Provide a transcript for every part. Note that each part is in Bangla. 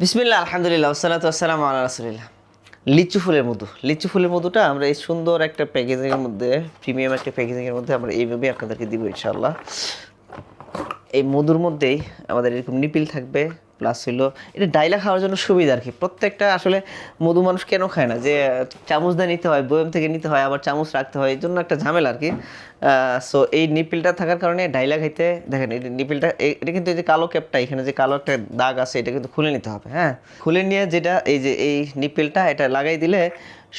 বিসমিল্লা আলহামদুলিল্লাহ আসসালাম আল্লাহ রাসুলিল্লাহ। লিচু ফুলের মধু। লিচু ফুলের মধুটা আমরা এই সুন্দর একটা প্যাকেজিংয়ের মধ্যে প্রিমিয়াম একটা প্যাকেজিংয়ের মধ্যে আমরা এইভাবেই আপনাদেরকে দিব ইনশাআল্লাহ। এই মধুর মধ্যেই আমাদের এরকম নিপিল থাকবে। প্লাস হইল, এটা ডাইলা খাওয়ার জন্য সুবিধা আর কি। প্রত্যেকটা আসলে মধু মানুষ কেন খায় না? যে, চামচ দিয়ে নিতে হয়, বয়ম থেকে নিতে হয়, আবার চামচ রাখতে হয়, এই জন্য একটা ঝামেলা আর কি। সো এই নিপিলটা থাকার কারণে ডাইলা খাইতে, দেখেন, এই নিপিলটা এটা কিন্তু এই যে কালো ক্যাপটা, এখানে যে কালো একটা দাগ আছে, এটা কিন্তু খুলে নিতে হবে হ্যাঁ? খুলে নিয়ে যেটা, এই যে, এই নিপিলটা, এটা লাগাই দিলে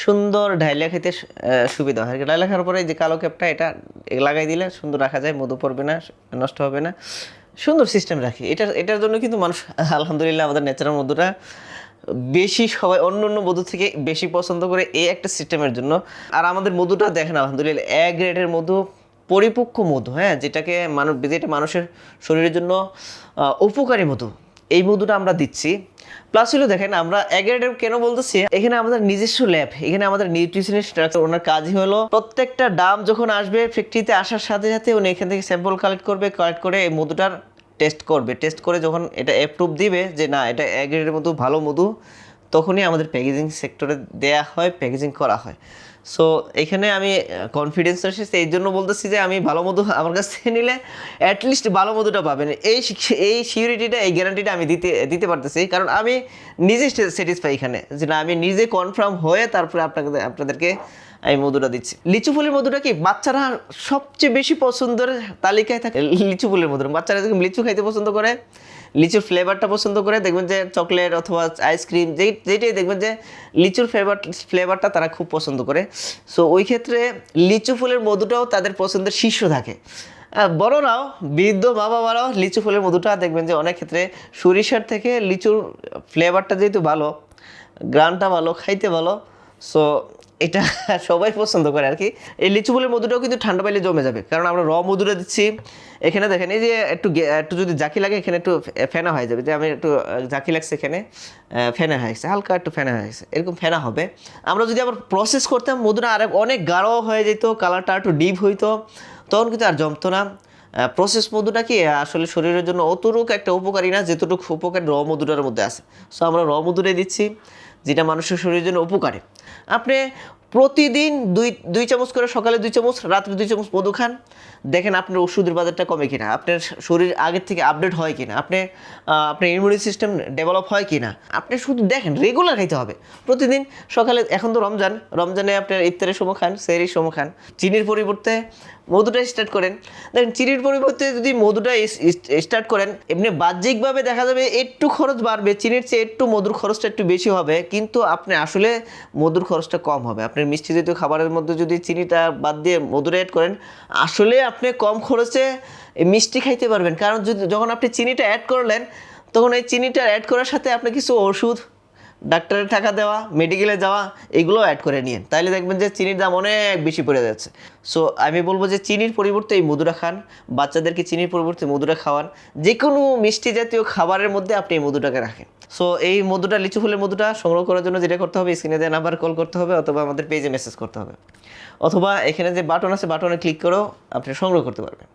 সুন্দর ডাইলা খেতে সুবিধা হয়। ডাইলা খাওয়ার পরে এই যে কালো ক্যাপটা, এটা লাগাই দিলে সুন্দর রাখা যায়, মধু পড়বে না, নষ্ট হবে না। সুন্দর সিস্টেম রাখি। এটা এটার জন্য কিন্তু মানুষ, আলহামদুলিল্লাহ আমাদের ন্যাচারাল মধুটা বেশি সবাই, অন্য অন্য মধু থেকে বেশি পছন্দ করে এই একটা সিস্টেমের জন্য। আর আমাদের মধুটা দেখেন, আলহামদুলিল্লাহ, এক গ্রেডের মধু, পরিপক্ক মধু হ্যাঁ যেটাকে মানুষ, যেটা মানুষের শরীরের জন্য উপকারী মধু। এই মধুটা আমরা দিচ্ছি। প্লাস হলো দেখেন, আমরা এগারোটার কেন বলতেছি, এখানে আমাদের নিজস্ব ল্যাব এখানে আমাদের নিউট্রিশনিস্ট ডাক্তার ওনার কাজই হলো প্রত্যেকটা ডাম যখন আসবে ফ্যাক্টরিতে আসার সাথে সাথে উনি এখান থেকে স্যাম্পল কালেক্ট করবে কালেক্ট করে এই মধুটার টেস্ট করবে। টেস্ট করে যখন এটা অ্যাপ্রুভ দিবে যে না, এটা এগারোটার মধু ভালো মধু, তখনই আমাদের প্যাকেজিং সেক্টরে দেয়া হয় প্যাকেজিং করা হয়। সো এখানে আমি কনফিডেন্স এসেছে এই জন্য বলতেছি যে আমি ভালো মধু আমার কাছ থেকে নিলে অ্যাটলিস্ট ভালো মধুটা পাবেন। এই এই সিউরিটিটা এই গ্যারান্টিটা আমি দিতে দিতে পারতেছি, কারণ আমি নিজে স্যাটিসফাই এখানে। যে না, আমি নিজে কনফার্ম হয়ে তারপরে আপনাকে, আপনাদেরকে আমি মধুটা দিচ্ছি। লিচু ফুলের মধুটা কি বাচ্চারা সবচেয়ে বেশি পছন্দের তালিকায় থাকে? লিচু ফুলের মধু বাচ্চারা লিচু খাইতে পছন্দ করে লিচুর ফ্লেভারটা পছন্দ করে দেখবেন যে চকলেট অথবা আইসক্রিম যেই যেটাই দেখবেন যে লিচুর ফ্লেভার ফ্লেভারটা তারা খুব পছন্দ করে। সো ওই ক্ষেত্রে লিচু ফুলের মধুটাও তাদের পছন্দের শীর্ষ থাকে। বড়রাও, বৃদ্ধ মা বাবারাও লিচু ফুলের মধুটা দেখবেন যে অনেক ক্ষেত্রে সরিষার থেকে লিচুর ফ্লেভারটা যেহেতু ভালো, গ্রানটা ভালো, খাইতে ভালো সো এটা সবাই পছন্দ করে আর কি। এই লিচু ফুলের মধুটাও কিন্তু ঠান্ডা পাইলে জমে যাবে। কারণ আমরা র মধুটা দিচ্ছি। এখানে দেখেন, এই যে একটু একটু যদি জাকি লাগে, এখানে একটু ফেনা হয়ে যাবে। যে আমি একটু জাকি লাগছে এখানে ফেনা হয়ে গেছে, হালকা একটু ফেনা হয়ে গেছে। এরকম ফেনা হবে। আমরা যদি আবার প্রসেস করতাম, মধুটা আর অনেক গাঢ় হয়ে যেত কালারটা একটু ডিপ হইতো, তখন কিন্তু আর জমতো না। প্রসেস মধুটা কি আসলে শরীরের জন্য অতটুকু একটা উপকারী না, যেতটুকু উপকারী র মধুটার মধ্যে আছে। সো আমরা র মধুটাই দিচ্ছি, যেটা মানুষের শরীরের জন্য উপকারী। আপনি প্রতিদিন দুই দুই চামচ করে সকালে দুই চামচ, রাত্রে দুই চামচ মধু খান। দেখেন আপনার ওষুধের বাজারটা কমে কিনা, আপনার শরীর আগের থেকে আপডেট হয় কিনা, আপনি আপনার ইমিউনি সিস্টেম ডেভেলপ হয় কিনা। আপনি শুধু দেখেন রেগুলার খাইতে হবে। প্রতিদিন সকালে, এখন তো রমজান, রমজানে আপনার ইফতারের সময় খান সেরির সময় খান। চিনির পরিবর্তে মধুটা স্টার্ট করেন। দেখেন, চিনির পরিবর্তে যদি মধুটা স্টার্ট করেন, এমনি বাহ্যিকভাবে দেখা যাবে একটু খরচ বাড়বে, চিনির চেয়ে একটু মধুর খরচটা একটু বেশি হবে, কিন্তু আপনি আসলে মধুর খরচটা কম হবে। আপনার মিষ্টি জাতীয় খাবারের মধ্যে যদি চিনিটা বাদ দিয়ে মধুর অ্যাড করেন, আসলে আপনি কম খরচে মিষ্টি খাইতে পারবেন। কারণ যদি যখন আপনি চিনিটা অ্যাড করলেন, তখন এই চিনিটা অ্যাড করার সাথে আপনি কিছু ওষুধ ডাক্তারের টাকা দেওয়া মেডিকেলে যাওয়া, এগুলো অ্যাড করে নিন তাইলে দেখবেন যে চিনির দাম অনেক বেশি পড়ে যাচ্ছে। সো আমি বলব যে চিনির পরিবর্তে এই মধুরা খান, বাচ্চাদেরকে চিনির পরিবর্তে মধুরা খাওয়ান। যে কোনো মিষ্টি জাতীয় খাবারের মধ্যে আপনি এই মধুটাকে রাখেন। সো এই মধুটা, লিচু ফুলের মধুটা সংগ্রহ করার জন্য যেটা করতে হবে স্ক্রিনে দেওয়া নাম্বার কল করতে হবে অথবা আমাদের পেজে মেসেজ করতে হবে। অথবা এখানে যে বাটন আছে বাটনে ক্লিক করেও আপনি সংগ্রহ করতে পারবেন।